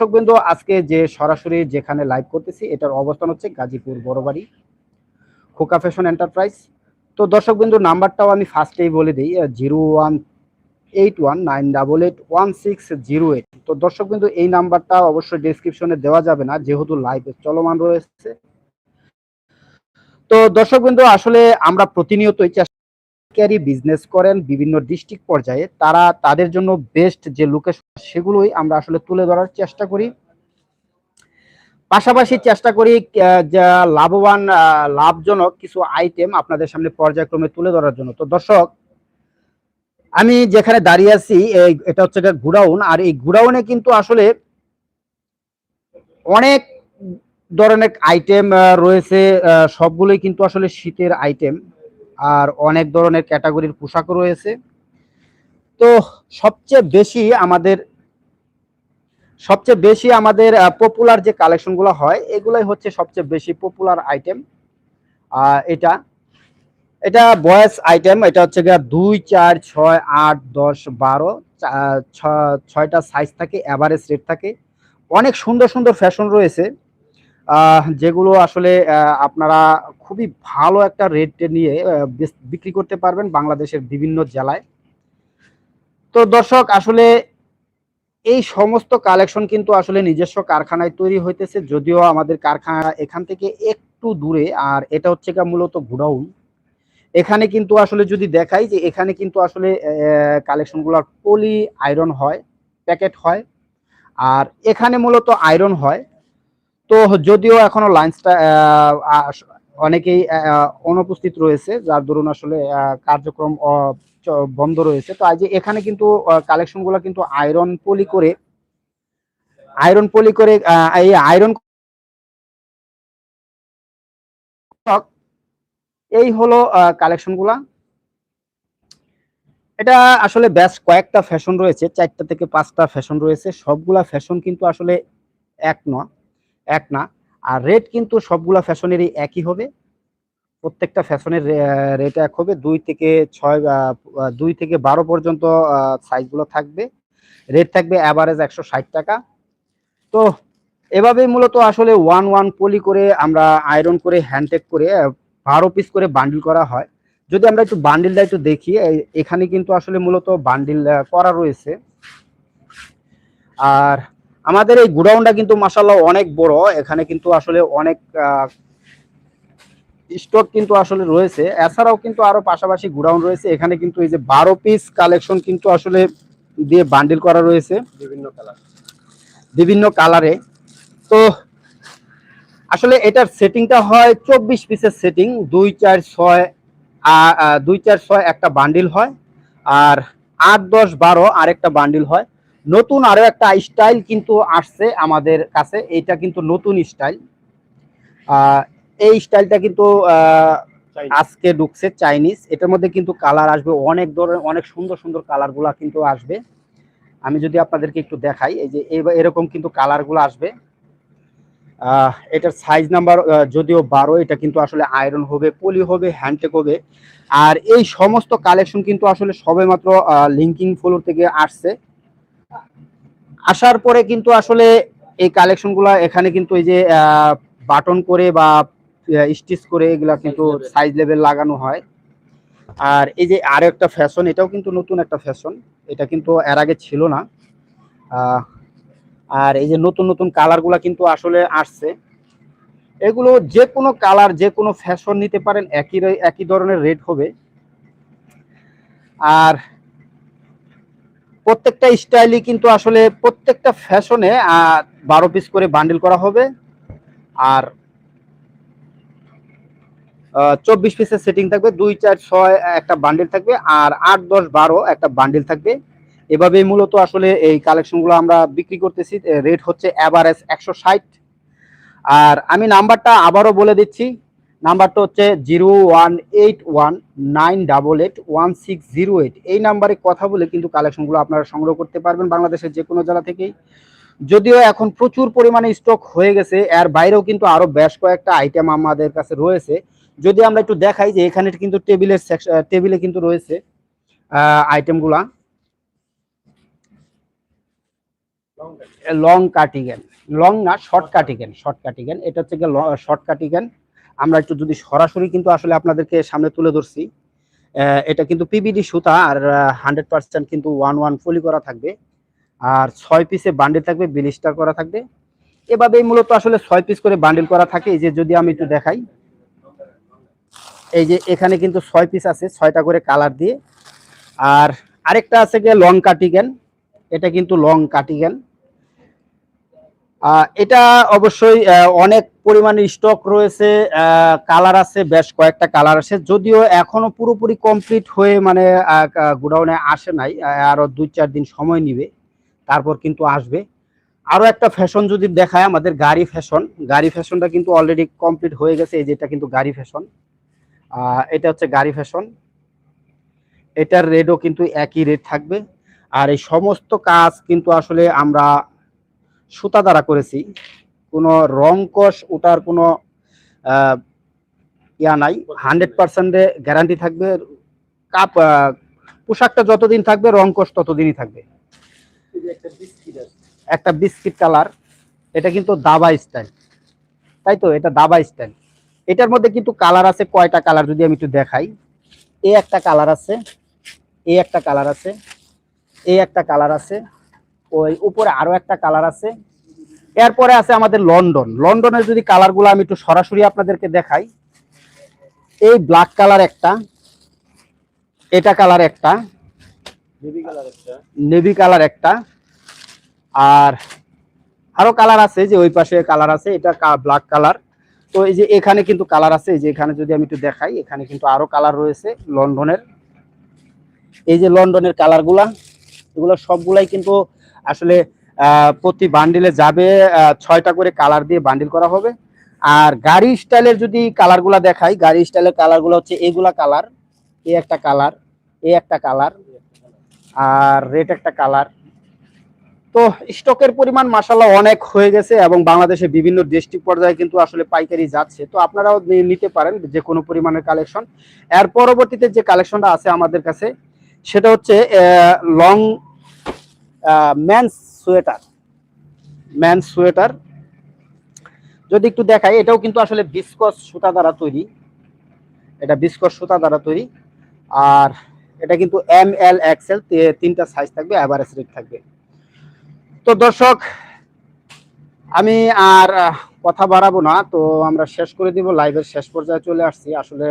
দর্শক বিন্দু আজকে যে সরাসরি যেখানে লাইভ করতেছি, এটার অবস্থান হচ্ছে গাজীপুর বড়বাড়ি, খোকা ফ্যাশন এন্টারপ্রাইজ তো দর্শক বিন্দু নাম্বারটাও আমি ফার্স্টেই বলে দিই zero one eight one nine double eight one six zero eight তো দর্শক বিন্দু এই নাম্বারটা অবশ্যই ডিসক্রিপশনে দেওয়া যাবে না, যেহেতু লাইভ চলমান রয়েছে। তো দর্শক বিন্দু আসলে আমরা প্রতিনিয়তই চেষ্টা ক্যারি বিজনেস করেন বিভিন্ন ডিস্ট্রিক্ট পর্যায়ে, তারা তাদের জন্য বেস্ট যে লোকেশন সেগুলোই আমরা আসলে তুলে ধরার চেষ্টা করি। পাশাপাশি চেষ্টা করি যা লাভবান লাভজনক কিছু আইটেম আপনাদের সামনে পর্যায়ক্রমে তুলে ধরার জন্য। তো দর্শক, আমি যেখানে দাঁড়িয়ে আছি এটা হচ্ছে গিয়ে গুডাউন আর এই গুডাউনে কিন্তু আসলে অনেক ধরনের আইটেম রয়েছে সবগুলোই কিন্তু আসলে শীতের আইটেম আর অনেক ধরনের ক্যাটাগরির পোশাকও রয়েছে। তো সবচেয়ে বেশি আমাদের, সবচেয়ে বেশি আমাদের পপুলার যে কালেকশনগুলো হয়, এগুলাই হচ্ছে সবচেয়ে বেশি পপুলার আইটেম এটা এটা বয়েস আইটেম এটা হচ্ছে গিয়ে দুই, চার, ছয়, আট, দশ, বারো ছয়টা সাইজ থাকে অ্যাভারেজ রেট থাকে। অনেক সুন্দর সুন্দর ফ্যাশন রয়েছে। যেগুলো আসলে আপনারা খুবই ভালো একটা রেট নিয়ে বিক্রি করতে পারবেন বাংলাদেশের বিভিন্ন জেলায়। তো দর্শক, আসলে এই সমস্ত কালেকশন কিন্তু আসলে নিজস্ব কারখানায় তৈরি হইতেছে, যদিও আমাদের কারখানা এখান থেকে একটু দূরে, আর এটা হচ্ছে মূলত গুডাউন। এখানে কিন্তু আসলে যদি দেখাই যে এখানে কিন্তু আসলে কালেকশনগুলোর পলি আয়রন হয় প্যাকেট হয়, আর এখানে মূলত আয়রন হয়। তো যদিও এখনও লাইন্সটা অনেকেই অনুপস্থিত রয়েছে, যার দরুন আসলে কার্যক্রম বন্ধ রয়েছে। তো আজ এখানে কিন্তু কালেকশনগুলো কিন্তু আয়রন পলি করে আয়রন পলি করে এই আয়রন এই হলো কালেকশনগুলা। এটা আসলে বেশ কয়েকটা ফ্যাশন রয়েছে, চারটা থেকে পাঁচটা ফ্যাশন রয়েছে, সবগুলা ফ্যাশন কিন্তু আসলে এক না এক না। আর রেট কিন্তু সবগুলা ফ্যাশনেরই একই হবে। প্রত্যেকটা ফ্যাশনের রেট এক হবে। দুই থেকে ছয় দুই থেকে বারো পর্যন্ত সাইজগুলো থাকবে। রেট থাকবে অ্যাভারেজ একশো ষাট টাকা। তো এভাবেই মূলত আসলে ওয়ান ওয়ান পলি করে আমরা আয়রন করে হ্যান্ডটেক করে বারো পিস করে বান্ডিল করা হয়। যদি আমরা একটু বান্ডিলটা একটু দেখি এখানে কিন্তু আসলে মূলত বান্ডিল করা রয়েছে। আর আমাদের এই গোডাউনটা কিন্তু মাসাল্লাহ অনেক বড়। এখানে কিন্তু আসলে অনেক স্টক কিন্তু আসলে রয়েছে। এছাড়াও কিন্তু আরও পাশাপাশি গোডাউন রয়েছে। এখানে কিন্তু এই যে বারো পিস কালেকশন কিন্তু আসলে দিয়ে বান্ডিল করা রয়েছে। বিভিন্ন কালার। বিভিন্ন কালারে। তো আসলে এটার সেটিংটা হয় চব্বিশ পিসের সেটিং। দুই চার ছয় দুই চার ছয় একটা বান্ডিল হয়। আর আট দশ বারো আরেকটা বান্ডিল হয়। নতুন আরও একটা স্টাইল কিন্তু আসছে আমাদের কাছে। এইটা কিন্তু নতুন স্টাইল এই স্টাইলটা কিন্তু আজকে ঢুকছে চাইনিজ এটার মধ্যে কিন্তু কালার আসবে অনেক ধরনের অনেক সুন্দর সুন্দর কালারগুলা কিন্তু আসবে। আমি যদি আপনাদেরকে একটু দেখাই এই যে এরকম কিন্তু কালারগুলো আসবে। আহ, এটার সাইজ নাম্বার যদিও বারো এটা কিন্তু আসলে আয়রন হবে পলি হবে হ্যান্ডটেক হবে। আর এই সমস্ত কালেকশন কিন্তু আসলে সবেমাত্র লিঙ্কিং ফ্লোর থেকে আসছে। আসার পরে কিন্তু আসলে এই কালেকশনগুলা এখানে কিন্তু এই যে বাটন করে বা স্টিচ করে এগুলা কিন্তু সাইজ লেভেল লাগানো হয়। আর এই যে আরও একটা ফ্যাশন এটাও কিন্তু নতুন একটা ফ্যাশন এটা কিন্তু এর আগে ছিল না। আর এই যে নতুন নতুন কালারগুলা কিন্তু আসলে আসছে। এগুলো যে কোনো কালার যে কোনো ফ্যাশন নিতে পারেন একই একই ধরনের রেট হবে। আর প্রত্যেকটা স্টাইলই কিন্তু আসলে প্রত্যেকটা ফ্যাশনে বারো পিস করে বান্ডিল করা হবে। আর চব্বিশ পিসের সেটিং থাকবে, দুই, চার, ছয় একটা বান্ডিল থাকবে আর আট, দশ, বারো একটা বান্ডিল থাকবে। এভাবেই মূলত আসলে এই কালেকশনগুলো আমরা বিক্রি করতেছি। রেট হচ্ছে অ্যাভারেজ একশো ষাট। আর আমি নাম্বারটা আবারও বলে দিচ্ছি নাম্বারটা হচ্ছে zero one eight one nine double eight one six zero eight. এই নাম্বারে কথা বলে কিন্তু কালেকশনগুলো আপনারা সংগ্রহ করতে পারবেন বাংলাদেশের যে কোনো জেলা থেকেই। যদিও এখন প্রচুর পরিমাণে স্টক হয়ে গেছে, এর বাইরেও কিন্তু আরও বেশ কয়েকটা আইটেম আমাদের কাছে রয়েছে। যদি আমরা একটু দেখাই যে এখানে কিন্তু টেবিলের টেবিলে কিন্তু রয়েছে আইটেমগুলা লং কাটিগেন লং না শর্ট কাটিগেন শর্ট কাটিগেন এটা হচ্ছে শর্ট কাটিগেন আমরা একটু যদি সরাসরি কিন্তু আসলে আপনাদেরকে সামনে তুলে ধরছি এটা কিন্তু পিবিডি সুতা আর হান্ড্রেড পার্সেন্ট কিন্তু ওয়ান ওয়ান ফলি করা থাকবে। আর ছয় পিসে বান্ডিল থাকবে বিলিস্টার করা থাকবে। এভাবেই মূলত আসলে ছয় পিস করে বান্ডিল করা থাকে। এই যে যদি আমি একটু দেখাই, এই যে এখানে কিন্তু ছয় পিস আছে, ছয়টা করে কালার দিয়ে। আর আরেকটা আছে গিয়ে লং কাটিগেন এটা কিন্তু লং কাটিগেন এটা অবশ্যই অনেক পরিমাণে স্টক রয়েছে কালার আছে বেশ কয়েকটা কালার আছে। যদিও এখনও পুরোপুরি কমপ্লিট হয়ে মানে গোডাউনে আসে নাই আহ, আরও দুই চার দিন সময় নিবে তারপর কিন্তু আসবে। আরও একটা ফ্যাশন যদি দেখায় আমাদের গাড়ি ফ্যাশন গাড়ি ফ্যাশনটা কিন্তু অলরেডি কমপ্লিট হয়ে গেছে এই যেটা কিন্তু গাড়ি ফ্যাশন এটা হচ্ছে গাড়ি ফ্যাশন এটার রেটও কিন্তু একই রেট থাকবে। আর এই সমস্ত কাজ কিন্তু আসলে আমরা সুতা দ্বারা করেছি। কোনো রং কষ ওটার কোনো ইয়া নাই। হান্ড্রেড পার্সেন্টে গ্যারান্টি থাকবে। কাপ পোশাকটা যতদিন থাকবে, রং কষ ততদিনই থাকবে। একটা বিস্কিট কালার, এটা কিন্তু দাবা স্টাইল তাই তো? এটা দাবা স্টাইল এটার মধ্যে কিন্তু কালার আছে কয়টা কালার যদি আমি একটু দেখাই। এ একটা কালার আছে, এ একটা কালার আছে, এ একটা কালার আছে, ওই উপরে আরও একটা কালার আছে। এরপরে আছে আমাদের লন্ডন। লন্ডনের যদি কালারগুলো আমি একটু সরাসরি আপনাদেরকে দেখাই এই ব্ল্যাক কালার একটা এটা কালার একটা নেভি কালার একটা আর আরও কালার আছে যে ওই পাশে কালার আছে এটা ব্ল্যাক কালার। তো এই যে এখানে কিন্তু কালার আছে এই যে এখানে যদি আমি একটু দেখাই এখানে কিন্তু আরও কালার রয়েছে লন্ডনের। এই যে লন্ডনের কালারগুলা এগুলো সবগুলাই কিন্তু আসলে প্রতি বান্ডিলে যাবে ছয়টা করে কালার দিয়ে বান্ডিল করা হবে। আর গাড়ি স্টাইলের যদি কালারগুলা দেখাই, গাড়ি স্টাইলের কালারগুলো হচ্ছে এগুলা কালার এ একটা কালার এ একটা কালার আর রেড একটা কালার তো স্টকের পরিমাণ মাসাল্লাহ অনেক হয়ে গেছে এবং বাংলাদেশে বিভিন্ন ডিস্ট্রিক্ট পর্যায়ে কিন্তু আসলে পাইকারি যাচ্ছে। তো আপনারাও নিতে পারেন যে কোনো পরিমাণের কালেকশন এর পরবর্তীতে যে কালেকশনটা আছে আমাদের কাছে, সেটা হচ্ছে long man's sweater, man sweater. যদি একটু দেখাই, এটাও কিন্তু আসলে বিস্কস সুতা দ্বারা তৈরি। এটা বিস্কস সুতা দ্বারা তৈরি। আর এটা কিন্তু এম এল এক্সেল তিনটা সাইজ থাকবে অ্যাভারেজ রেট থাকবে। তো দর্শক, আমি আর কথা বাড়াবো না, তো আমরা শেষ করে দিব লাইভের শেষ পর্যায়ে চলে আসছি। আসলে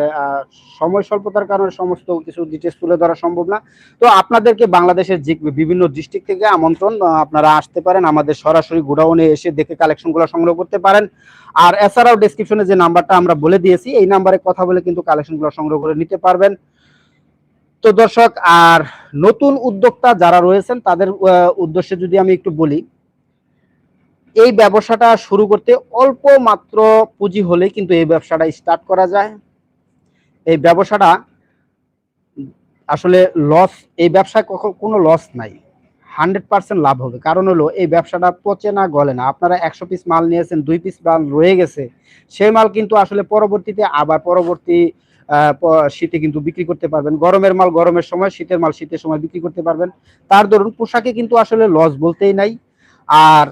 সময় স্বল্পতার কারণে সমস্ত কিছু ডিটেলস তুলে ধরা সম্ভব না। তো আপনাদেরকে বাংলাদেশের বিভিন্ন ডিস্ট্রিক্ট থেকে আমন্ত্রণ আপনারা আসতে পারেন, আমাদের সরাসরি গোডাউনে এসে দেখে কালেকশনগুলো সংগ্রহ করতে পারেন। আর এছাড়াও ডেসক্রিপশনে যে নাম্বারটা আমরা বলে দিয়েছি, এই নাম্বারে কথা বলে কিন্তু কালেকশনগুলো সংগ্রহ করে নিতে পারবেন। তো দর্শক, আর নতুন উদ্যোক্তা যারা রয়েছেন, তাদের উদ্দেশ্যে যদি আমি একটু বলি এই ব্যবসাটা শুরু করতে অল্প মাত্র পুঁজি হলে কিন্তু এই ব্যবসাটা স্টার্ট করা যায়। এই ব্যবসাটা আসলে লস এই ব্যবসায় কখনো কোনো লস নাই। হান্ড্রেড পার্সেন্ট লাভ হবে। কারণ হলো, এই ব্যবসাটা পচে না, গলে না। আপনারা একশো পিস মাল নিয়েছেন, দুই পিস মাল রয়ে গেছে। সেই মাল কিন্তু আসলে পরবর্তীতে আবার পরবর্তী শীতে কিন্তু বিক্রি করতে পারবেন। গরমের মাল গরমের সময়, শীতের মাল শীতের সময় বিক্রি করতে পারবেন। তার দরুন পোশাকে কিন্তু আসলে লস বলতেই নাই। আর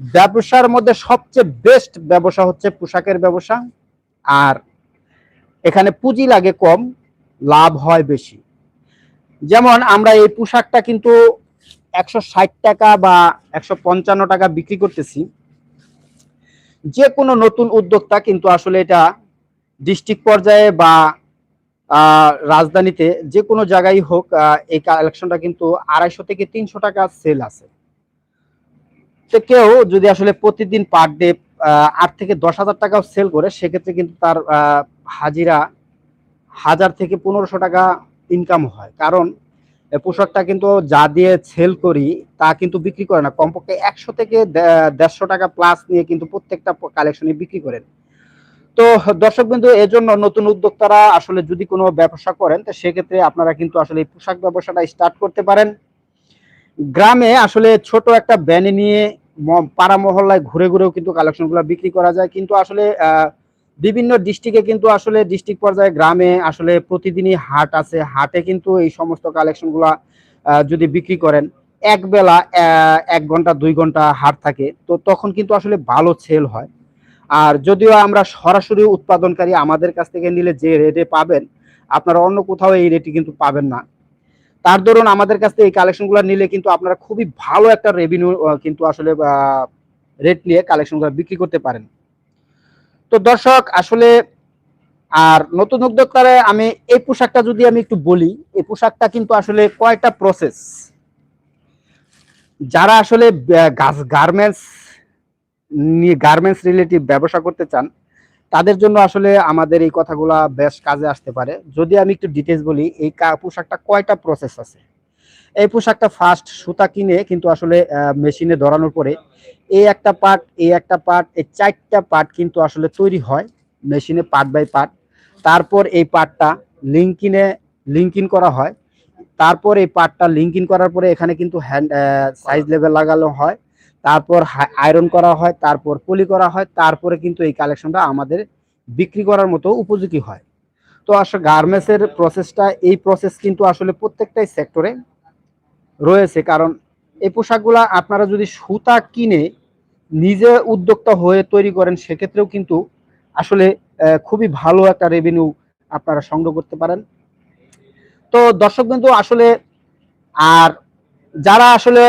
ব্যবসার মধ্যে সবচেয়ে বেস্ট ব্যবসা হচ্ছে পোশাকের ব্যবসা। আর এখানে পুঁজি লাগে কম, লাভ হয় বেশি। যেমন আমরা এই পোশাকটা কিন্তু একশো ষাট টাকা বা একশো পঞ্চান্ন টাকা বিক্রি করতেছি। যে কোনো নতুন উদ্যোক্তা কিন্তু আসলে এটা ডিস্ট্রিক্ট পর্যায়ে বা রাজধানীতে যে কোনো জায়গায় হোক এই কালেকশনটা কিন্তু আড়াইশো থেকে তিনশো টাকা সেল আছে। কেউ যদি আসলে প্রতিদিন পার ডে আট থেকে দশ হাজার টাকাও সেল করে, সেক্ষেত্রে কিন্তু তার হাজিরা হাজার থেকে পনেরোশো টাকা ইনকাম হয়। কারণ পোশাকটা কিন্তু যা দিয়ে সেল করি, তা কিন্তু বিক্রি করে না। কমপক্ষে একশো থেকে দেড়শো টাকা প্লাস নিয়ে কিন্তু প্রত্যেকটা কালেকশনে বিক্রি করেন। তো দর্শক বিন্দু, এজন্য নতুন উদ্যোক্তারা আসলে যদি কোনো ব্যবসা করেন, তো সেক্ষেত্রে আপনারা কিন্তু আসলে এই পোশাক ব্যবসাটা স্টার্ট করতে পারেন। গ্রামে আসলে ছোট একটা ব্যানে নিয়ে পাড়া মহল্লায় ঘুরে ঘুরেও কিন্তু কালেকশনগুলো বিক্রি করা যায়। কিন্তু আসলে বিভিন্ন ডিস্ট্রিক্টে কিন্তু আসলে ডিস্ট্রিক্ট পর্যায়ে গ্রামে আসলে প্রতিদিনই হাট আছে। হাটে কিন্তু এই সমস্ত কালেকশনগুলা যদি বিক্রি করেন, এক বেলা এক ঘণ্টা, দুই ঘণ্টা হাট থাকে। তো তখন কিন্তু আসলে ভালো সেল হয়। আর যদিও আমরা সরাসরি উৎপাদনকারী আমাদের কাছ থেকে নিলে যে রেটে পাবেন, আপনারা অন্য কোথাও এই রেটে কিন্তু পাবেন না। তার দরুন আমাদের কাছ থেকে এই কালেকশনগুলো নিলে কিন্তু আপনারা খুবই ভালো একটা রেভিনিউ কিন্তু আসলে রেট নিয়ে কালেকশনগুলো বিক্রি করতে পারেন। তো দর্শক, আসলে আর নতুন উদ্যোক্তারে আমি এই পোশাকটা যদি আমি একটু বলি, এই পোশাকটা কিন্তু আসলে কয়টা প্রসেস যারা আসলে গার্মেন্টস নিয়ে গার্মেন্টস রিলেটিভ ব্যবসা করতে চান তাদের জন্য আসলে আমাদের এই কথাগুলা বেশ কাজে আসতে পারে। যদি আমি একটু ডিটেলস বলি, এই পোশাকটা কয়টা প্রসেস আছে? এই পোশাকটা ফার্স্ট সুতা কিনে কিন্তু আসলে মেশিনে ধরানোর পরে এই একটা পার্ট এই একটা পার্ট এই চারটা পার্ট কিন্তু আসলে তৈরি হয় মেশিনে পার্ট বাই পার্ট তারপর এই পার্টটা লিঙ্কিনে লিঙ্কিন করা হয়। তারপর এই পার্টটা লিঙ্কিন করার পরে এখানে কিন্তু হ্যান্ড সাইজ লেভেল লাগানো হয়। তারপর আয়রন করা হয়, তারপর পলি করা হয়, তারপরে কিন্তু এই কালেকশনটা আমাদের বিক্রি করার মতো উপযোগী হয়। তো আসলে গার্মেন্টসের প্রসেসটা এই প্রসেস কিন্তু আসলে প্রত্যেকটাই সেক্টরে রয়েছে। কারণ এই পোশাকগুলা আপনারা যদি সুতা কিনে নিজে উদ্যোক্তা হয়ে তৈরি করেন, সেক্ষেত্রেও কিন্তু আসলে খুবই ভালো একটা রেভিনিউ আপনারা সংগ্রহ করতে পারেন। তো দর্শক কিন্তু আসলে আর যারা আসলে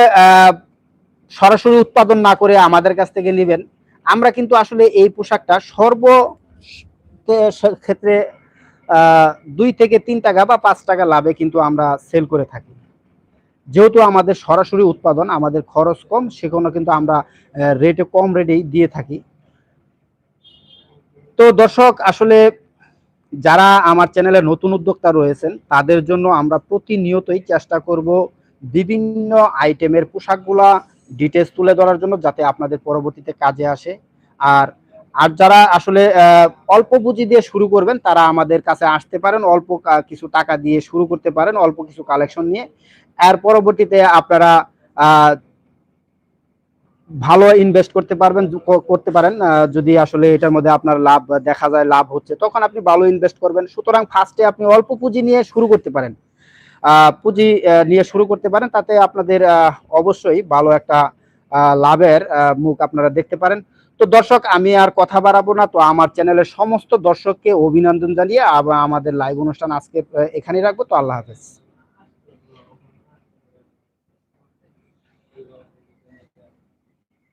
সরাসরি উৎপাদন না করে আমাদের কাছ থেকে নেবেন। আমরা কিন্তু আসলে এই পোশাকটা সর্ব ক্ষেত্রে দুই থেকে তিন টাকা বা পাঁচ টাকা লাভে কিন্তু আমরা সেল করে থাকি। যেহেতু আমাদের সরাসরি উৎপাদন, আমাদের খরচ কম, সেখানে কিন্তু আমরা রেটে কম রেটেই দিয়ে থাকি। তো দর্শক, আসলে যারা আমার চ্যানেলে নতুন উদ্যোক্তা রয়েছেন, তাদের জন্য আমরা প্রতিনিয়তই চেষ্টা করব বিভিন্ন আইটেমের পোশাকগুলা ডিটেলস তুলে ধরার জন্য যাতে আপনাদের পরবর্তীতে কাজে আসে। আর আর যারা আসলে অল্প পুঁজি দিয়ে শুরু করবেন, তারা আমাদের কাছে আসতে পারেন, অল্প কিছু টাকা দিয়ে শুরু করতে পারেন, অল্প কিছু কালেকশন নিয়ে। এর পরবর্তীতে আপনারা ভালো ইনভেস্ট করতে পারবেন করতে পারেন। যদি আসলে এটার মধ্যে আপনার লাভ, দেখা যায় লাভ হচ্ছে, তখন আপনি ভালো ইনভেস্ট করবেন। সুতরাং ফার্স্টে আপনি অল্প পুঁজি নিয়ে শুরু করতে পারেন। পুঁজি নিয়ে শুরু করতে পারেন। তাতে আপনাদের অবশ্যই ভালো একটা লাভের মুখ আপনারা দেখতে পারেন। তো দর্শক, আমি আর কথা বাড়াবো না। তো আমার চ্যানেলের সমস্ত দর্শককে অভিনন্দন জানিয়ে আমাদের লাইভ অনুষ্ঠান আজকে এখানেই রাখব। তো আল্লাহ হাফেজ।